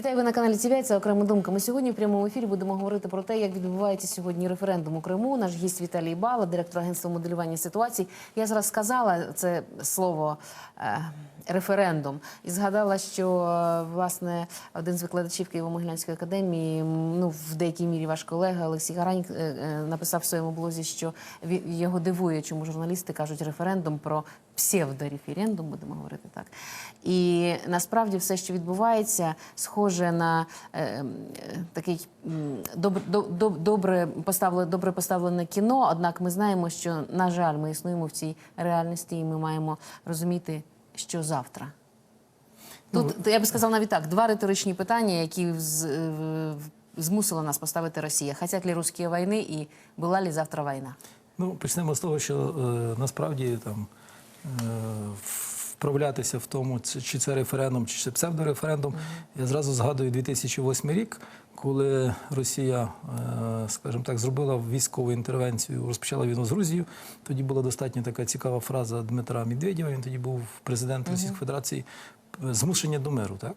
Вітаю ви на каналі ТВ, Це окрема думка. Ми сьогодні в прямому ефірі будемо говорити про те, як відбувається сьогодні референдум у Криму. Наш гість Віталій Бала, директор агентства моделювання ситуацій. Я зараз сказала це слово е, референдум і згадала, що е, власне один з викладачів Києво-Могилянської академії, ну в деякій мірі ваш колега Олексій Гаранік е, написав в своєму блозі, що його дивує, чому журналісти кажуть референдум про псевдореферендум, будемо говорити так. І насправді все, що відбувається, схоже на е, такий м, добр, до- до- добре поставлене, добре поставлене кіно. Однак ми знаємо, що на жаль, ми існуємо в цій реальності, і ми маємо розуміти, що завтра. Тут я би сказав навіть так: два риторичні питання, які з, е, змусила нас поставити Росія. Хотять ли русські війни і була ли завтра війна? Ну, почнемо з того, що е, насправді там е, вправлятися в тому, чи це референдум, чи це псевдореферендум. Я зразу згадую 2008 рік, коли Росія, е, скажімо так, зробила військову інтервенцію, розпочала війну з Грузією. Тоді була достатньо така цікава фраза Дмитра Медведєва. Він тоді був президент Російської Федерації. е, Змушення до миру, так?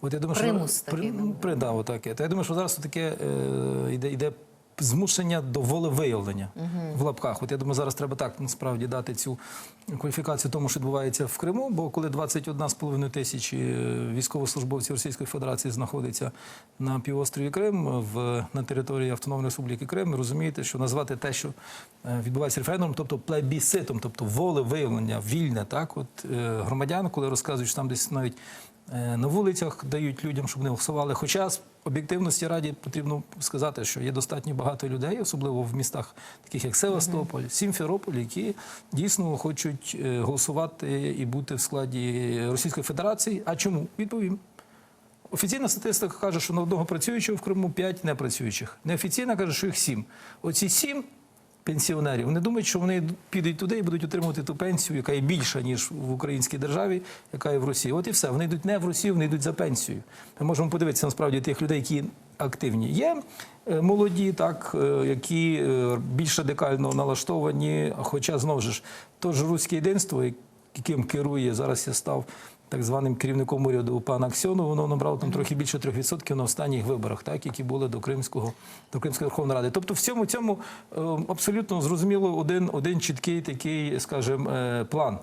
От я думаю, Примус що такий, при, при, да, отаке. То я думаю, що зараз таке е, йде, йде змушення до волевиявлення в лапках. От я думаю, зараз треба так насправді дати цю кваліфікацію тому, що відбувається в Криму. Бо коли 21,5 тисячі е, військовослужбовців Російської Федерації знаходиться на півострові Крим на території Автономної Республіки Крим, розумієте, що назвати те, що е, відбувається референдумом, тобто плебіситом, тобто волевиявлення, вільне, так от е, громадян, коли розказують, що там десь навіть на вулицях дають людям, щоб вони голосували. Хоча з об'єктивності раді потрібно сказати, що є достатньо багато людей, особливо в містах, таких як Севастополь, Сімферополь, які дійсно хочуть е, голосувати і бути в складі Російської Федерації. А чому? Відповім. Офіційна статистика каже, що на одного працюючого в Криму 5 непрацюючих. Неофіційна каже, що їх 7. Оці 7 пенсіонерів, вони думають, що вони підуть туди і будуть отримувати ту пенсію, яка є більша, ніж в українській державі, яка є в Росії. От і все. Вони йдуть не в Росію, вони йдуть за пенсією. Ми можемо подивитися насправді тих людей, які активні. Є е, молоді, так, е, які е, більш радикально налаштовані, хоча знову ж то ж руське єдинство, яким керує зараз я став так званим керівником уряду пана Аксьону, воно набрало там трохи більше 3% на останніх виборах, так які були до Кримського до Кримської Верховної Ради. Тобто, в цьому цьому е, абсолютно зрозуміло один, один чіткий такий, скажімо, е, план.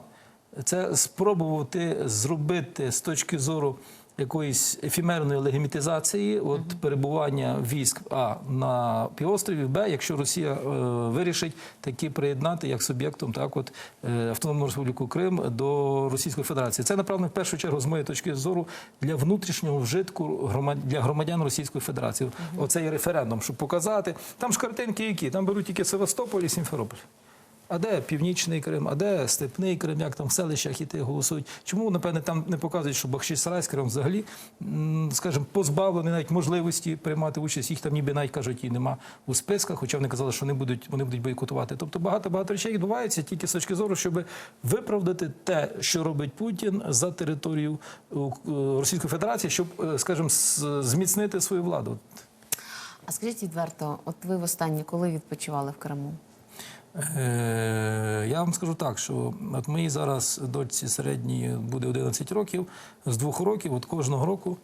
Це спробувати зробити з точки зору якоїсь ефемерної легімітизації, от перебування військ А на півострові, Б, якщо Росія е, вирішить таки приєднати як суб'єктом, так от е, Автономну Республіку Крим до Російської Федерації. Це направлено в першу чергу, з моєї точки зору, для внутрішнього вжитку громад... для громадян Російської Федерації. Оцей референдум, щоб показати. Там ж картинки, які там беруть тільки Севастополь і Сімферополь. А де Північний Крим, а де Степний Крим, як там в селищах іти голосують? Чому, напевне, там не показують, що Бахчисарайський Крим взагалі, скажімо, позбавлений навіть можливості приймати участь. Їх там ніби навіть кажуть і нема у списках, хоча вони казали, що вони будуть, вони будуть бойкотувати. Тобто багато-багато речей відбувається тільки з точки зору, щоб виправдати те, що робить Путін за територію е, Російської Федерації, щоб, е, скажімо, зміцнити свою владу. А скажіть відверто, от ви востаннє коли відпочивали в Криму? Е, Я вам скажу так, що от моїй зараз дочці середній буде 11 років, з двох років, от кожного року.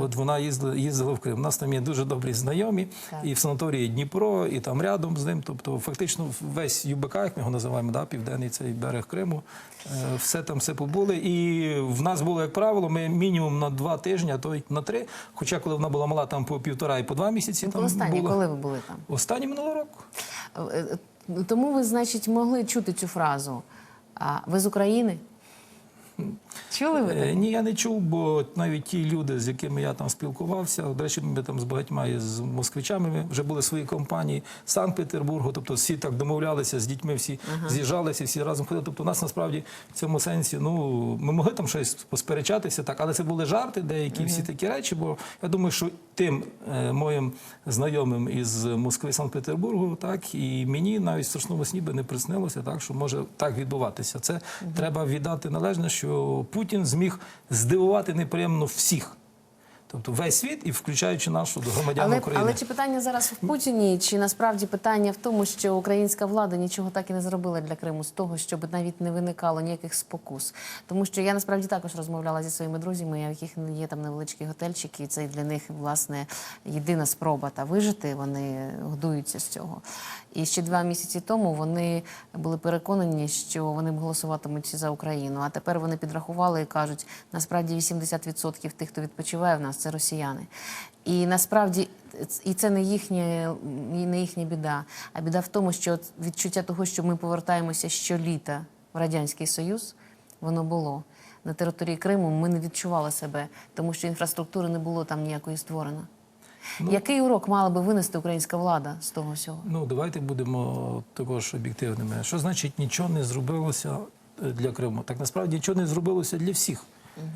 От вона їздила, їздила в Крим. У нас там є дуже добрі знайомі, Так. і в санаторії Дніпро, і там рядом з ним. Тобто, фактично, весь ЮБК, як ми його називаємо, да, південний цей берег Криму, е, все там все побули. І в нас було, як правило, ми мінімум на два тижні, а то й на три. Хоча, коли вона була мала, там по півтора і по два місяці. Ну, там останнє, було. коли ви були там? Останній минулого року. Тому ви, значить, могли чути цю фразу. А ви з України? Чули ви? Е. Ні, я не чув, бо навіть ті люди, з якими я там спілкувався, до речі, ми там з багатьма і з москвичами вже були свої компанії Санкт-Петербургу, тобто всі так домовлялися з дітьми, всі з'їжджалися, всі разом ходили. Тобто, у нас насправді в цьому сенсі, ну ми могли там щось посперечатися, так, але це були жарти, деякі всі такі речі. Бо я думаю, що тим е, моїм знайомим із Москви Санкт-Петербургу, так і мені навіть страшному сні би не приснилося, так що може так відбуватися. Це треба віддати належне, що Путін зміг здивувати неприємно всіх. Тобто весь світ і включаючи нашу громадян Але, України. але чи питання зараз в Путіні, чи насправді питання в тому, що українська влада нічого так і не зробила для Криму з того, щоб навіть не виникало ніяких спокус? Тому що я насправді також розмовляла зі своїми друзями, в яких є там невеличкі готельчики, і це для них власне єдина спроба та вижити. Вони годуються з цього. І ще два місяці тому вони були переконані, що вони голосуватимуть за Україну. А тепер вони підрахували і кажуть, насправді 80% тих, хто відпочиває в нас, це росіяни. І насправді і це не їхня, і не їхня біда. А біда в тому, що відчуття того, що ми повертаємося щоліта в радянський союз, воно було на території Криму. Ми не відчували себе, тому що інфраструктури не було там ніякої створено. Який урок мала би винести українська влада з того всього? Ну, давайте будемо також об'єктивними. Що значить нічого не зробилося е, для Криму? Так насправді нічого не зробилося для всіх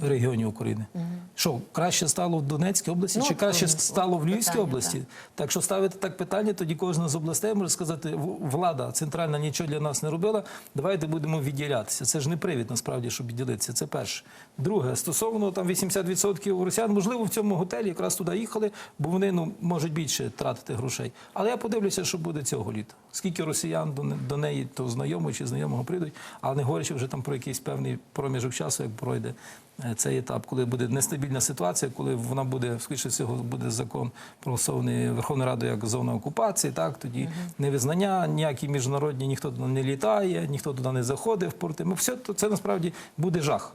регіонів України. Що краще стало в Донецькій області, Ну, чи краще стало в Львівській питання, області? Так що ставити так питання, тоді кожна з областей може сказати, влада центральна нічого для нас не робила. Давайте будемо відділятися. Це ж не привід насправді, щоб відділитися. Це перше. Друге, стосовно там 80% росіян, можливо, в цьому готелі якраз туди їхали, бо вони ну можуть більше тратити грошей. Але я подивлюся, що буде цього літа. Скільки росіян до, до неї то знайомого чи знайомого прийдуть, але не говорячи вже там про якийсь певний проміжок часу, як пройде цей етап, коли буде нестабільна ситуація, коли вона буде, скоріше всього, буде закон проголосований Верховною Радою як зона окупації, так тоді невизнання, ніякі міжнародні ніхто туди не літає, ніхто туди не заходить в порти. Ну, все це насправді буде жах.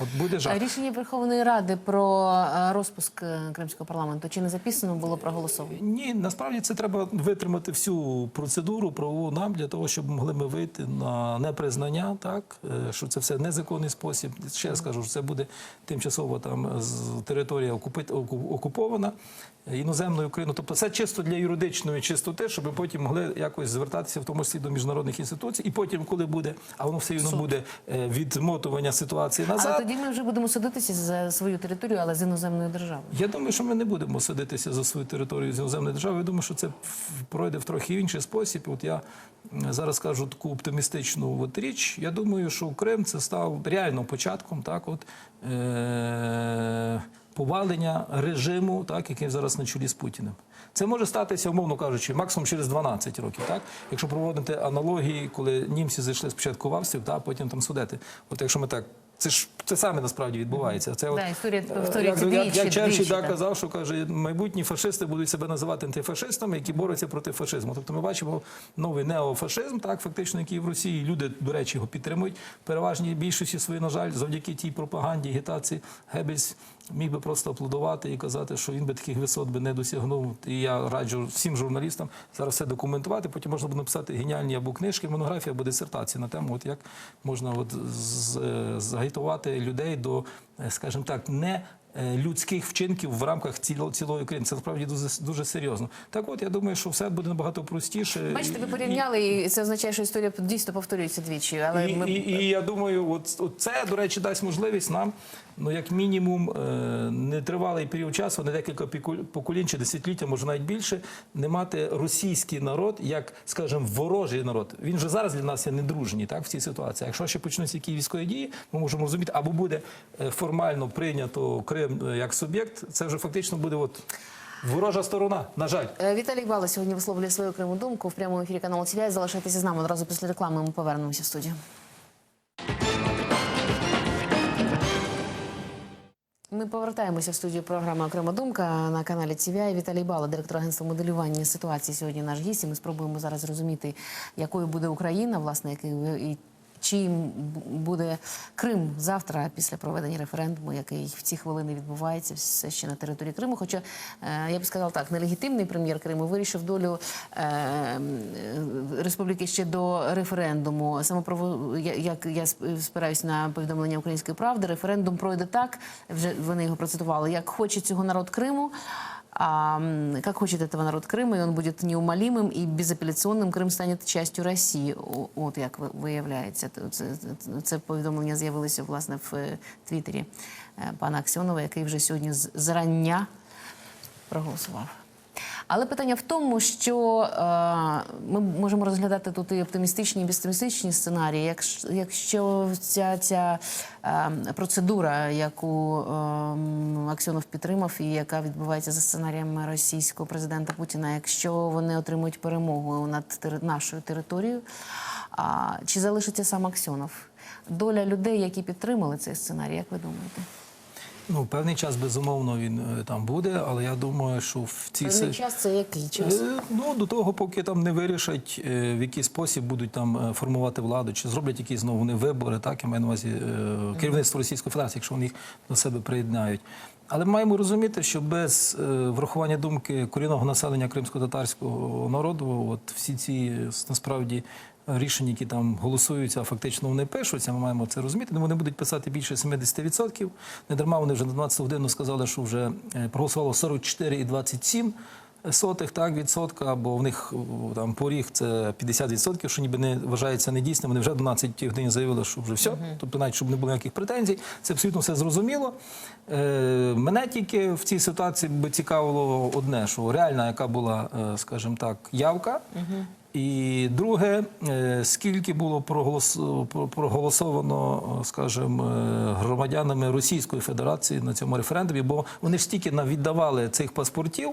От буде жах. Рішення Верховної Ради про е, розпуск е, кримського парламенту чи не записано було проголосовано? Ні, насправді це треба витримати всю процедуру правову нам для того, щоб могли ми вийти на непризнання, так е, що це все незаконний спосіб. Ще раз кажу, що це буде тимчасово там територія окупована е, іноземною Україною. Тобто це чисто для юридичної чистоти, щоб ми потім могли якось звертатися в тому числі до міжнародних інституцій. І потім, коли буде, а воно все одно буде е, відмотування ситуації назад. Тоді ми вже будемо судитися за свою територію, але з іноземною державою. Я думаю, що ми не будемо садитися за свою територію з іноземної держави. Я думаю, що це пройде в трохи інший спосіб. От я зараз кажу таку оптимістичну от річ. Я думаю, що Крим це став реально початком, так, от е- повалення режиму, так, який зараз на чолі з Путіним. Це може статися, умовно кажучи, максимум через 12 років, так? Якщо проводити аналогії, коли німці зайшли спочатку в Австрію, та потім там судити. От якщо ми так. Це ж це саме насправді відбувається. Це Да, історія е, повторюється як, як, двічі, як Черчилль двічі, да, казав, що каже, майбутні фашисти будуть себе називати антифашистами, які борються проти фашизму. Тобто ми бачимо новий неофашизм, так фактично, який в Росії люди, до речі, його підтримують. Переважній більшості свої, на жаль, завдяки тій пропаганді, агітації Геббельс міг би просто аплодувати і казати, що він би таких висот би не досягнув. І я раджу всім журналістам зараз все документувати. Потім можна буде написати геніальні або книжки, монографії, або дисертації на тему, от як можна от загайтувати людей до, е, скажімо так, не людських вчинків в рамках ціло, цілої України. Це насправді дуже, дуже серйозно. Так от я думаю, що все буде набагато простіше. Бачите, ви порівняли, і це означає, що історія дійсно повторюється двічі. Але і, ми і, і я думаю, от, от це, до речі, дасть можливість нам, ну як мінімум, е, нетривалий період часу, не декілька поколінь чи десятиліття, може навіть більше, не мати російський народ як, скажімо, ворожий народ. Він вже зараз для нас є недружній, так в цій ситуації. Якщо ще почнуться які військові дії, ми можемо розуміти, або буде е, формально прийнято Крим як суб'єкт, це вже фактично буде от ворожа сторона. На жаль. Е, Віталій Бала сьогодні висловлює свою окрему думку в прямому ефірі каналу ТВ. Залишайтеся з нами одразу після реклами. Ми повернемося в студію. Ми повертаємося в студію програми Окрема думка на каналі TVI. Віталій Бала, директор агентства моделювання ситуації. Сьогодні наш гість. І Ми спробуємо зараз зрозуміти, якою буде Україна, власне, який чим буде Крим завтра після проведення референдуму, який в ці хвилини відбувається все ще на території Криму. Хоча е, я б сказала так, нелегітимний прем'єр Криму вирішив долю е, е, республіки ще до референдуму. Самопрово як я сп- спираюсь на повідомлення української правди, референдум пройде так. Вже вони його процитували. Як хоче цього народ Криму. А м, как хочет этого народ Крыма, и он будет неумолимым и безапелляционным, Крим станет частью Росії. О- От як ви- виявляється. Це, це, це повідомлення з'явилося власне в е, Твіттері е, пана Аксьонова, який вже сьогодні з- зрання проголосував. Але питання в тому, що е, ми можемо розглядати тут і оптимістичні, і песимістичні сценарії. Якщо, якщо ця, ця е, процедура, яку е, Аксьонов підтримав, і яка відбувається за сценаріями російського президента Путіна, якщо вони отримують перемогу над тери- нашою територією, а, чи залишиться сам Аксьонов? Доля людей, які підтримали цей сценарій, як ви думаєте? Ну, певний час, безумовно, він е, там буде, але я думаю, що в цій Певний час це який час? Е, Ну, до того, поки там не вирішать, е, в який спосіб будуть там формувати владу, чи зроблять якісь знову вони вибори, так, я маю на увазі керівництво Російської Федерації, якщо вони їх до себе приєднають. Але маємо розуміти, що без врахування думки корінного населення кримсько-татарського народу, от всі ці насправді рішення, які там голосуються, а фактично вони пишуться, ми маємо це розуміти. Ну, Вони будуть писати більше 70%. Не дарма вони вже на 12 годину сказали, що вже е, проголосувало 44,27% сотих так, відсотка, бо в них там поріг це 50%, що ніби не вважається недійсним. Вони вже 12 годин заявили, що вже все. Тобто, навіть щоб не було ніяких претензій, це абсолютно все зрозуміло. Е, мене тільки в цій ситуації би цікавило одне, що реальна, яка була, е, скажімо так, явка. І друге, е, скільки було проголос- проголосовано, скажімо, е, громадянами Російської Федерації на цьому референдумі, бо вони ж стільки нам віддавали цих паспортів,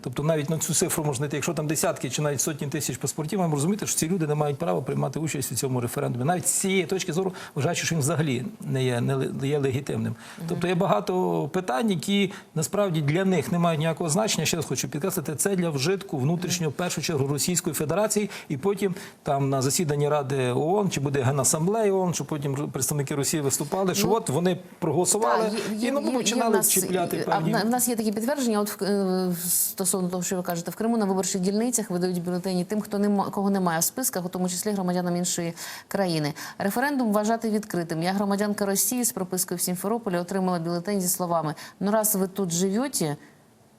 тобто навіть на цю цифру можна йти, якщо там десятки чи навіть сотні тисяч паспортів, маємо розуміти, що ці люди не мають права приймати участь у цьому референдумі. Навіть з цієї точки зору вважаючи, що він взагалі не є, не є легітимним. Тобто є багато питань, які насправді для них не мають ніякого значення. Ще раз хочу підкреслити, це для вжитку внутрішнього першу чергу Російської Федерації, і потім там на засіданні Ради ООН чи буде генасамблея ООН, що потім представники Росії виступали, що от вони проголосували Так, є- і ну, починали нас- чіпляти а певні. в нас є такі підтвердження. От е, стосовно того, що ви кажете, в Криму на виборчих дільницях видають бюлетені тим, хто нема кого немає в списках, у тому числі громадянам іншої країни. Референдум вважати відкритим. Я громадянка Росії з пропискою в Сімферополі отримала бюлетень зі словами: Ну раз ви тут живете,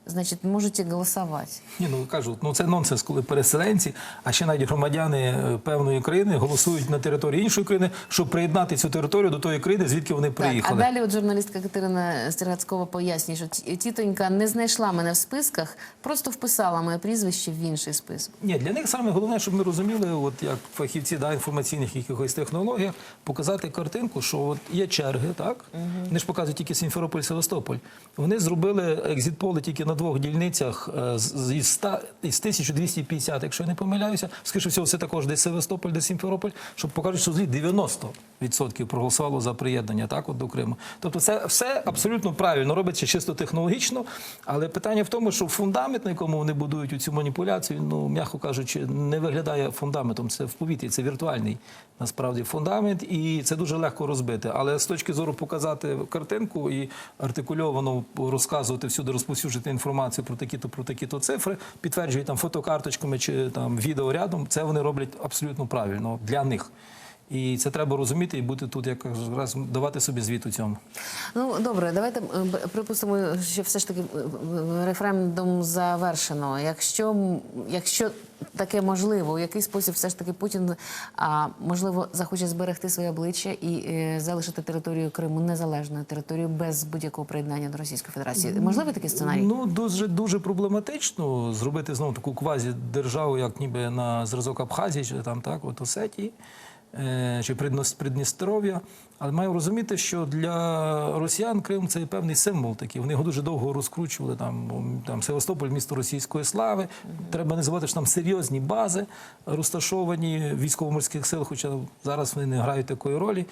значить можете голосувати. Ні, ну кажуть, ну це нонсенс, коли переселенці, а ще навіть громадяни е, певної країни голосують на території іншої країни, щоб приєднати цю територію до тої країни, звідки вони Так, а далі от журналістка Катерина Стергацькова пояснює, що тітонька не знайшла мене в списках, просто вписала моє прізвище в інший список. Ні, для них саме головне, щоб ми розуміли, от як фахівці да, інформаційних якихось технологій, показати картинку, що от є черги, так? Вони ж показують тільки Сімферополь, Севастополь. Вони зробили екзитполи тільки на двох дільницях е, із, 100, із 1250, якщо я не помиляюся. Скоріше всього, це також десь Севастополь, десь Сімферополь, щоб покажуть, що злі 90% проголосувало за приєднання так, от, до Криму. Тобто це все абсолютно правильно робиться чисто технологічно, але питання в тому, що фундамент, на якому вони будують у цю маніпуляцію, ну, м'яко кажучи, не виглядає фундаментом. Це в повітрі, це віртуальний насправді фундамент, і це дуже легко розбити. Але з точки зору показати картинку і артикульовано розказувати всюди, розповсюджити інформацію про такі-то про такі-то цифри, підтверджують там фотокарточками чи там відеорядом, це вони роблять абсолютно правильно для них. І це треба розуміти і бути тут, як раз давати собі звіт у цьому. Ну добре, давайте е, припустимо, що все ж таки е, е, референдум завершено. Якщо якщо таке можливо, у який спосіб все ж таки Путін а, можливо захоче зберегти своє обличчя і е, залишити територію Криму незалежною територією без будь-якого приєднання до Російської Федерації. Можливий такий сценарій? Ну дуже дуже проблематично зробити знову таку квазі державу, як ніби на зразок Абхазії, чи там так, от Осетії. Е, Чи Придністров'я, але маю розуміти, що для росіян Крим це певний символ такий. Вони його дуже довго розкручували. Там, там Севастополь, місто російської слави. Треба не забувати, що там серйозні бази розташовані військово-морських сил, хоча зараз вони не грають такої ролі.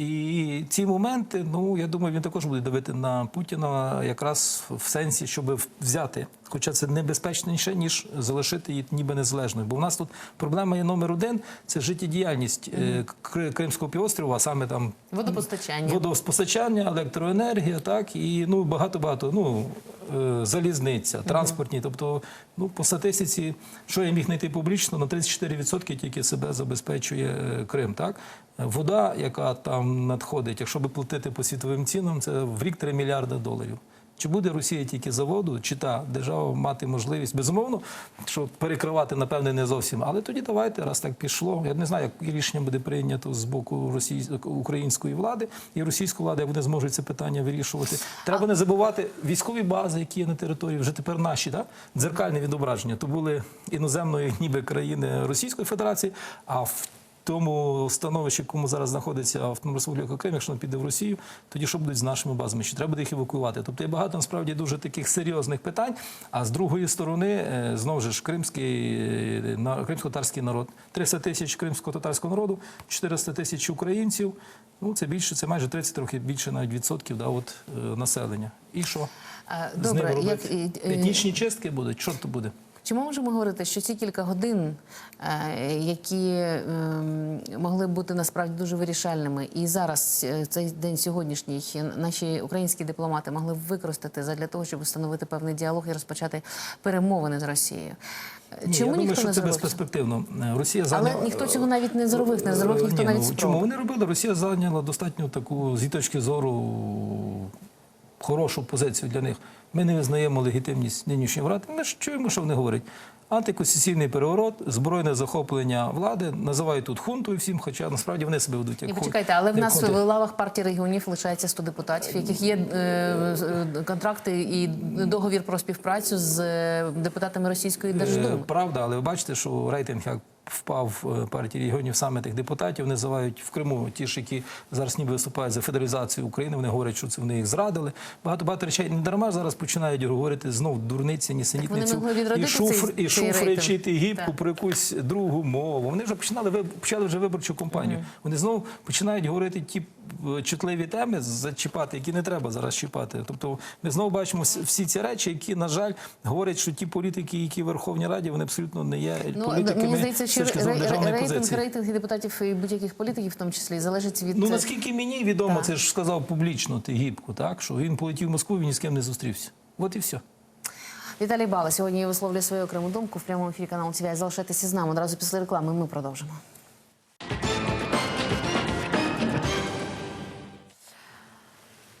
І ці моменти, ну я думаю, він також буде давити на Путіна якраз в сенсі, щоб взяти. Хоча це небезпечніше, ніж залишити її ніби незалежною. Бо в нас тут проблема є номер один це життєдіяльність е, Кримського півострова, а саме там Водопостачання. водопостачання, електроенергія, так і ну багато багато. Ну залізниця, транспортні. Тобто, ну по статистиці, що я міг знайти публічно, на 34% тільки себе забезпечує е, Крим. Так вода, яка там надходить, якщо би платити по світовим цінам, це в рік 3 мільярди доларів. Чи буде Росія тільки заводу, чи та держава мати можливість, безумовно, що перекривати, напевне, не зовсім. Але тоді давайте, раз так пішло. Я не знаю, як рішення буде прийнято з боку російської української влади і російської влади, як вони зможуть це питання вирішувати. Треба не забувати військові бази, які є на території, вже тепер наші, да? дзеркальне відображення. То були іноземної, ніби країни Російської Федерації, а в тому становищі, в якому зараз знаходиться Автономна Республіка Крим, якщо вона піде в Росію, тоді що будуть з нашими базами? Чи треба буде їх евакуювати? Тобто є багато насправді дуже таких серйозних питань. А з другої сторони, е, знову ж кримський е, кримсько-татарський народ, 300 тисяч кримсько-татарського народу, 400 тисяч українців. Ну це більше, це майже 30 трохи більше навіть відсотків да, от, е, населення. І що? Е, З ними як етнічні чистки будуть? Що то буде? Чи ми можемо говорити, що ці кілька годин, е, які ем, могли б бути насправді дуже вирішальними, і зараз е, цей день сьогоднішній наші українські дипломати могли б використати задля того, щоб встановити певний діалог і розпочати перемовини з Росією? Ні, Чому я думаю, ніхто що не це безперспективно. Е, Росія Але ніхто цього навіть не зробив, не зробив ніхто Ні, навіть ну. Чому вони робили? Росія зайняла достатньо таку з точки зору хорошу позицію для них. Ми не визнаємо легітимність нинішньої влади. Ми ж чуємо, що вони говорять. Антиконституційний переворот, збройне захоплення влади, називають тут хунтою всім, хоча насправді вони себе ведуть як хун- почекайте, але в нас в лавах партії регіонів лишається 100 депутатів, яких є е, е, контракти і договір про співпрацю з е, депутатами Російської Е, Держдуми. Правда, але ви бачите, що рейтинг як впав е, партії регіонів саме тих депутатів. Називають в Криму ті ж, які зараз ніби виступають за федералізацію України. Вони говорять, що це вони їх зрадили. Багато багато речей не дарма зараз починають говорити знов дурниці, нісенітницю і шуфр, і цей шуфричити гібку про якусь другу мову. Вони вже починали почали вже виборчу кампанію. Вони знову починають говорити ті е, чутливі теми зачіпати, які не треба зараз чіпати. Тобто ми знову бачимо всі ці речі, які на жаль говорять, що ті політики, які в Верховній Раді, вони абсолютно не є Ну, політиками. мені здається, що точки зору державної рейтинг, позиції. рейтинг і депутатів і будь-яких політиків, в тому числі, залежить від Ну е, наскільки мені відомо, Так. це ж сказав публічно ти гібку, так що він полетів в Москву, він ні з ким не зустрівся. От і все. Віталій Бала сьогодні висловлює свою окрему думку в прямому ефірі каналу ТВ. Залишайтеся з нами одразу після реклами. Ми продовжимо.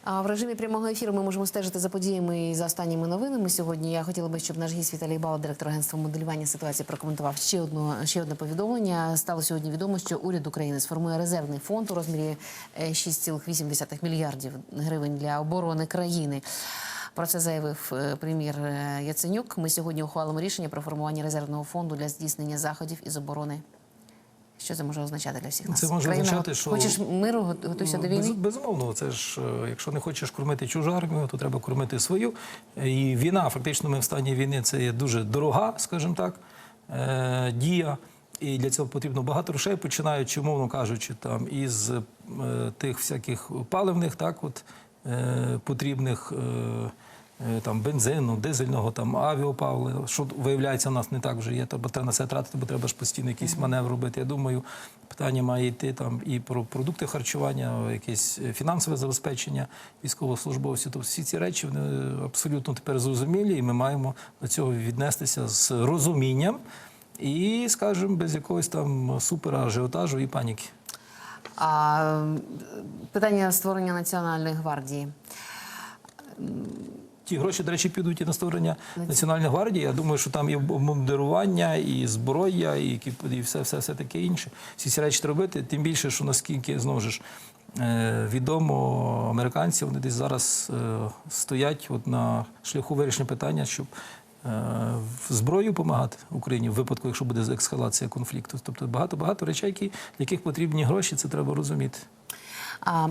А в режимі прямого ефіру ми можемо стежити за подіями і за останніми новинами. Сьогодні я хотіла би, щоб наш гість Віталій Бала, директор агентства моделювання ситуації, прокоментував ще одну ще одне повідомлення. Стало сьогодні відомо, що уряд України сформує резервний фонд у розмірі е, 6,8 мільярдів гривень для оборони країни. Про це заявив е, прем'єр е, Яценюк. Ми сьогодні ухвалимо рішення про формування резервного фонду для здійснення заходів із оборони. Що це може означати для всіх нас? Це може Країна, означати, що- хочеш миру, го- готуйся до Ну, без- війни. безумовно, це ж е, якщо не хочеш кормити чужу армію, то треба кормити свою. І війна, фактично, ми в стані війни це є дуже дорога, скажімо так, е, дія. І для цього потрібно багато грошей, починаючи, умовно кажучи, там із е, тих всяких паливних, так от потрібних. Е, е, Там бензину, дизельного, там авіопавлення, що виявляється, у нас не так вже є. Тобто треба на це тратити, бо треба ж постійно якийсь маневр робити. Я думаю, питання має йти там і про продукти харчування, якесь фінансове забезпечення військовослужбовців. Тобто всі ці речі вони абсолютно тепер зрозумілі, і ми маємо до цього віднестися з розумінням і, скажімо, без якогось там супер ажіотажу і паніки. А питання створення національної гвардії. Ті гроші, до речі, підуть і на створення Національної гвардії. Я думаю, що там і обмундирування, і зброя, і, і все, все, все таке інше. Всі ці речі треба робити. Тим більше, що наскільки знову ж е, відомо, американці вони десь зараз е, стоять от на шляху вирішення питання, щоб е, зброю допомагати Україні в випадку, якщо буде ескалація конфлікту. Тобто багато багато речей, які, для яких потрібні гроші, це треба розуміти. А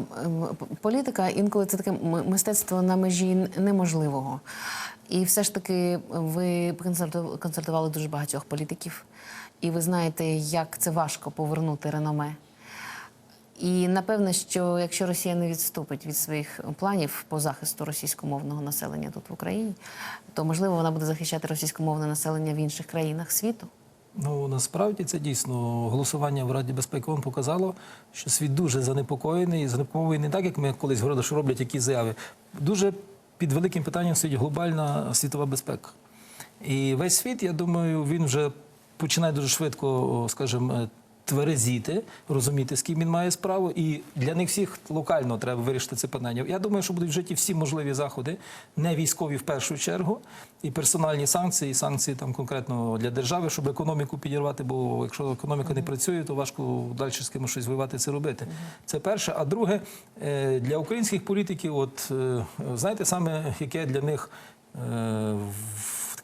політика інколи це таке мистецтво на межі неможливого. І все ж таки ви консульту- консультували дуже багатьох політиків, і ви знаєте, як це важко повернути реноме. І напевне, що якщо Росія не відступить від своїх планів по захисту російськомовного населення тут в Україні, то можливо вона буде захищати російськомовне населення в інших країнах світу. Ну насправді це дійсно голосування в Раді безпеки ООН показало, що світ дуже занепокоєний, занепокоєний не так, як ми колись говорили, що роблять якісь заяви. Дуже під великим питанням стоїть глобальна світова безпека. І весь світ, я думаю, він вже починає дуже швидко, скажімо, тверезіти, розуміти, з ким він має справу, і для них всіх локально треба вирішити це питання. Я думаю, що будуть вжиті всі можливі заходи, не військові в першу чергу, і персональні санкції, і санкції там конкретно для держави, щоб економіку підірвати. Бо якщо економіка не працює, то важко далі з кимось щось воювати це робити. Це перше. А друге, е, для українських політиків, от е, знаєте, саме яке для них.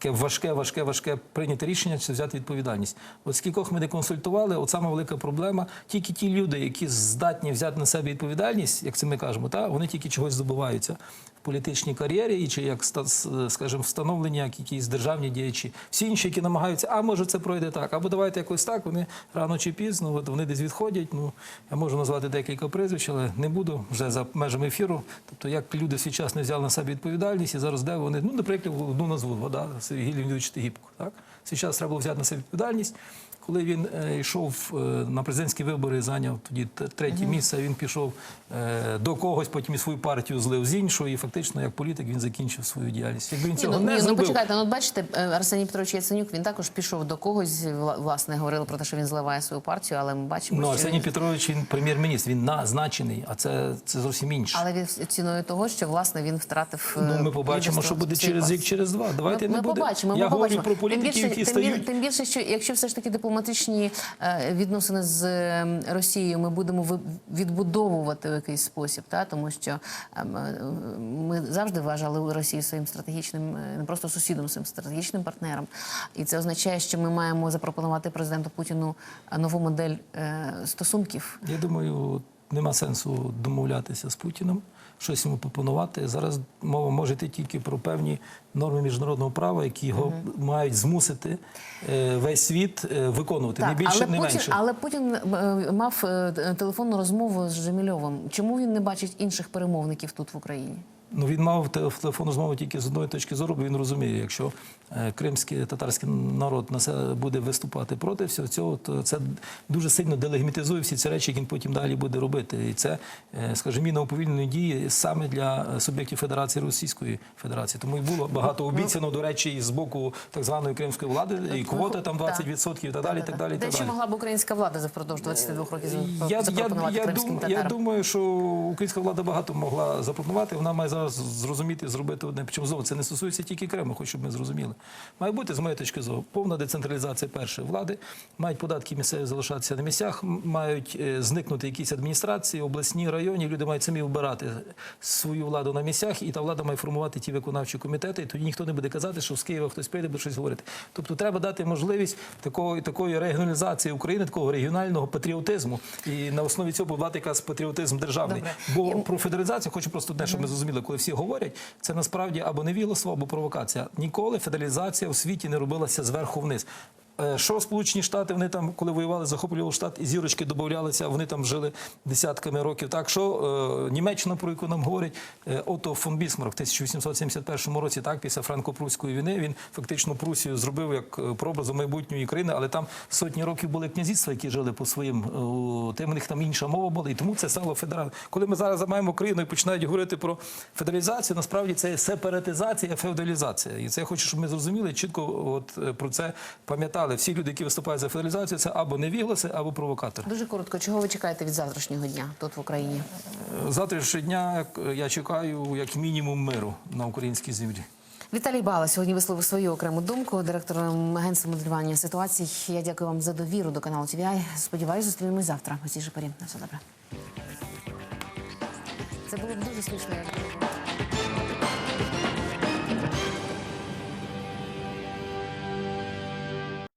Таке важке, важке, важке прийняти рішення чи взяти відповідальність. От скількох ми не консультували, от сама велика проблема. Тільки ті люди, які здатні взяти на себе відповідальність, як це ми кажемо, та вони тільки чогось здобуваються політичній кар'єрі, і чи як скажімо, встановлення, як якісь державні діячі. Всі інші, які намагаються, а може це пройде так, або давайте якось так. Вони рано чи пізно, от вони десь відходять. Ну я можу назвати декілька прізвищ, але не буду вже за межами ефіру. Тобто, як люди свій час не взяли на себе відповідальність, і зараз де вони, ну, наприклад, одну назву вода Сергій Леонідович Тигіпко. Так? В свій час треба взяти на себе відповідальність. Коли він е, йшов е, на президентські вибори, зайняв тоді третє місце. Він пішов е, до когось, потім і свою партію злив з іншого, і фактично як політик він закінчив свою діяльність. Якби він Ні, цього ну, не ні, ну почекайте, ну бачите, Арсеній Петрович Яценюк, він також пішов до когось, власне, говорили про те, що він зливає свою партію, але ми бачимо, ну що Арсеній він... Петрович він прем'єр-міністр, він назначений, а це, це зовсім інше. Але він ціною того, що власне він втратив. Ну, ми побачимо, що буде через рік, через два. Давайте ми, не ми буде. побачимо. Я ми говорю побачимо. про політиків, які стають. тим більше, що якщо все ж таки дипломатичні е, відносини з е, Росією ми будемо відбудовувати в якийсь спосіб, та тому що ем, е, ми завжди вважали Росію своїм стратегічним, е, не просто сусідом, своїм стратегічним партнером. І це означає, що ми маємо запропонувати президенту Путіну нову модель стосунків. Я думаю, нема сенсу домовлятися з Путіним, щось йому пропонувати. Зараз мова може йти тільки про певні норми міжнародного права, які його мають змусити е, весь світ е, виконувати. не більше, але не Путін, менше. але Путін е, мав телефонну розмову з Жемільовим. Чому він не бачить інших перемовників тут в Україні? Ну він мав те- телефонну розмову тільки з одної точки зору, бо він розуміє, якщо е, кримський татарський народ на себе буде виступати проти всього цього, то це дуже сильно делегімітизує всі ці речі, які він потім далі буде робити. І це, е, скажімо, міна уповільненої дії саме для е, суб'єктів Федерації Російської Федерації. Тому і було багато обіцяно, до речі, і з боку так званої кримської влади, і квота там 20% і так далі. і так далі, що далі. могла б українська влада за впродовж 22 років Я, я, запропонувати я, кримським дум, я думаю, що українська влада багато могла запропонувати. Вона має зараз зрозуміти, зробити одне. Причому знову це не стосується тільки Криму, хочу, щоб ми зрозуміли. Має бути, з моєї точки зору, повна децентралізація першої влади. Мають податки місцеві залишатися на місцях, мають е, зникнути якісь адміністрації, обласні, районні. Люди мають самі обирати свою владу на місцях, і та влада має формувати ті виконавчі комітети. І тоді ніхто не буде казати, що з Києва хтось прийде, буде щось говорити. Тобто треба дати можливість такої, такої регіоналізації України, такого регіонального патріотизму. І на основі цього будувати якраз патріотизм державний. Добре. Бо про федералізацію хочу просто одне, щоб ми зрозуміли, коли всі говорять, це насправді або невігластво, або провокація. Ніколи федералізація у світі не робилася зверху вниз. Е, Що Сполучені Штати, вони там, коли воювали, захоплювали штат, і зірочки додавалися, вони там жили десятками років. Так що е, Німеччина, про яку нам говорять, е, Отто фон Бісмарк в 1871 році, так, після франко-прусської війни, він фактично Прусію зробив як прообразу майбутньої країни, але там сотні років були князівства, які жили по своїм, тим у них там інша мова була, і тому це стало федеральним. Коли ми зараз маємо Україну і починають говорити про федералізацію, насправді це сепаратизація, феодалізація. І це я хочу, щоб ми зрозуміли чітко от про це пам'ятали. Всі люди, які виступають за федералізацію, це або невігласи, або провокатори. Дуже коротко, чого ви чекаєте від завтрашнього дня тут в Україні? Завтрашнього дня е, я чекаю як мінімум миру на українській землі. Віталій Бала сьогодні висловив свою окрему думку. Директор агентства моделювання ситуацій. Я дякую вам за довіру до каналу TVI. Сподіваюся, зустрінемось завтра. У цій же порі. На все добре. Це було б дуже смішно.